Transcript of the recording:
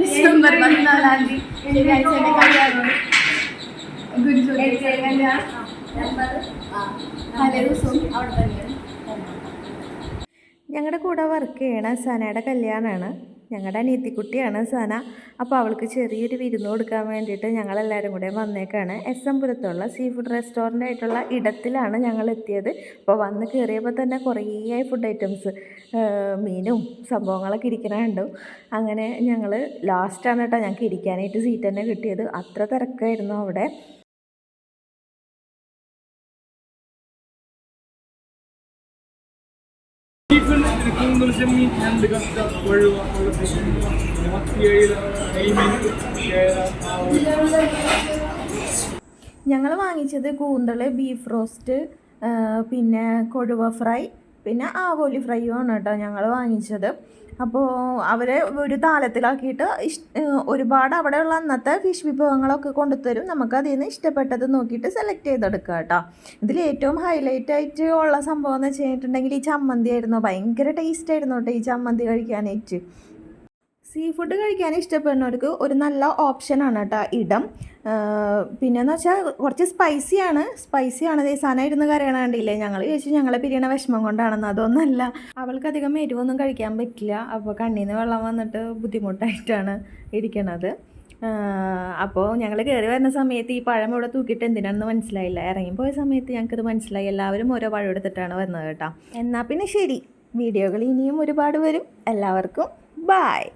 December പതിനാലാം തീയതി ഞങ്ങളുടെ കൂടെ വർക്ക് ചെയ്യണ സനയുടെ കല്യാണമാണ് ഞങ്ങളുടെ അനിയത്തിക്കുട്ടിയാണ് സന. അപ്പോൾ അവൾക്ക് ചെറിയൊരു വിരുന്ന് കൊടുക്കാൻ വേണ്ടിയിട്ട് ഞങ്ങളെല്ലാവരും കൂടെ വന്നേക്കാണ്. എസ് എം പുരത്തുള്ള സീ ഫുഡ് റെസ്റ്റോറന്റ് ആയിട്ടുള്ള ഇടത്തിലാണ് ഞങ്ങൾ എത്തിയത്. അപ്പോൾ വന്ന് കയറിയപ്പോൾ തന്നെ കുറേ ഫുഡ് ഐറ്റംസ് മീനും സംഭവങ്ങളൊക്കെ ഇരിക്കണുണ്ട് അങ്ങനെ ഞങ്ങൾ ലാസ്റ്റാണ് കേട്ടോ ഞങ്ങൾക്ക് ഇരിക്കാനായിട്ട് സീറ്റ് തന്നെ കിട്ടിയത്. അത്ര തിരക്കായിരുന്നു അവിടെ. കൂന്തൽ ചെമ്മീൻ ഞണ്ട് കത്ത ഞങ്ങൾ വാങ്ങിച്ചത് കൂന്തൾ ബീഫ് റോസ്റ്റ് പിന്നെ കൊഴുവ ഫ്രൈ പിന്നെ ആവോലി ഫ്രൈയും ആണ് കേട്ടോ ഞങ്ങൾ വാങ്ങിച്ചത്. അപ്പോൾ അവരെ ഒരു താലത്തിലാക്കിയിട്ട് ഇഷ് ഒരുപാട് അവിടെയുള്ള അന്നത്തെ ഫിഷ് വിഭവങ്ങളൊക്കെ കൊണ്ടുതരും നമുക്ക് അതിൽ നിന്ന് ഇഷ്ടപ്പെട്ടത് നോക്കിയിട്ട് സെലക്ട് ചെയ്തെടുക്കുക കേട്ടോ. ഇതിൽ ഏറ്റവും ഹൈലൈറ്റ് ആയിട്ട് ഉള്ള സംഭവം എന്ന് വെച്ചിട്ടുണ്ടെങ്കിൽ ഈ ചമ്മന്തി ആയിരുന്നു. ഭയങ്കര ടേസ്റ്റ് ആയിരുന്നു കേട്ടോ ഈ ചമ്മന്തി കഴിക്കാനായിട്ട്. സീ ഫുഡ് കഴിക്കാൻ ഇഷ്ടപ്പെടുന്നവർക്ക് ഒരു നല്ല ഓപ്ഷനാണ് കേട്ടോ ഇടം. പിന്നെന്ന് വെച്ചാൽ കുറച്ച് സ്പൈസിയാണ് സ്പൈസിയാണ് ഈ സാധനം ഇരുന്ന് കരയണ കണ്ടില്ലേ? ഞങ്ങൾ ചോദിച്ചു ഞങ്ങളെ പിരിയണ വിഷമം കൊണ്ടാണെന്ന്. അതൊന്നല്ല അവൾക്കധികം എരിവൊന്നും കഴിക്കാൻ പറ്റില്ല. അപ്പോൾ കണ്ണിൽ നിന്ന് വെള്ളം വന്നിട്ട് ബുദ്ധിമുട്ടായിട്ടാണ് ഇരിക്കണത്. അപ്പോൾ ഞങ്ങൾ കയറി വരുന്ന സമയത്ത് ഈ പഴം ഇവിടെ തൂക്കിയിട്ട് എന്തിനാണെന്ന് മനസ്സിലായില്ല. ഇറങ്ങിപ്പോയ സമയത്ത് ഞങ്ങൾക്കത് മനസ്സിലായി. എല്ലാവരും ഓരോ പഴം എടുത്തിട്ടാണ് വരുന്നത് കേട്ടോ എന്നാൽ പിന്നെ ശരി. വീഡിയോകൾ ഇനിയും ഒരുപാട് വരും. എല്ലാവർക്കും ബായ്